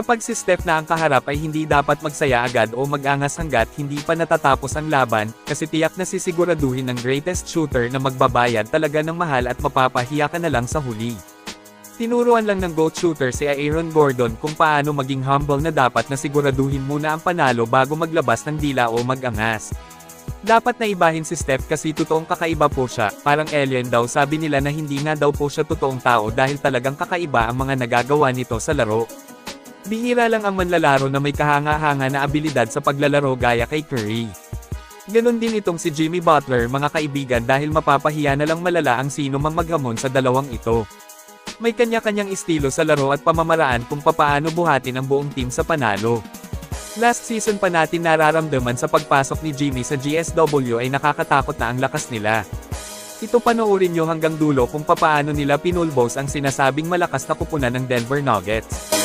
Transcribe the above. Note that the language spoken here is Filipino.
Kapag si Steph na ang kaharap ay hindi dapat magsaya agad o mag-angas hanggat hindi pa natatapos ang laban, kasi tiyak na sisiguraduhin ng greatest shooter na magbabayad talaga ng mahal at mapapahiya ka na lang sa huli. Tinuruan lang ng GOAT shooter si Aaron Gordon kung paano maging humble na dapat na siguraduhin muna ang panalo bago maglabas ng dila o mag-angas. Dapat na ibahin si Steph kasi totoong kakaiba po siya, parang alien daw sabi nila na hindi nga daw po siya totoong tao dahil talagang kakaiba ang mga nagagawa nito sa laro. Bihira lang ang manlalaro na may kahanga-hanga na abilidad sa paglalaro gaya kay Curry. Ganon din itong si Jimmy Butler mga kaibigan dahil mapapahiya na lang malala ang sino mang maghamon sa dalawang ito. May kanya-kanyang estilo sa laro at pamamaraan kung papaano buhatin ang buong team sa panalo. Last season pa natin nararamdaman sa pagpasok ni Jimmy sa GSW ay nakakatakot na ang lakas nila. Ito panoorin nyo hanggang dulo kung papaano nila pinulbos ang sinasabing malakas na kupunan ng Denver Nuggets.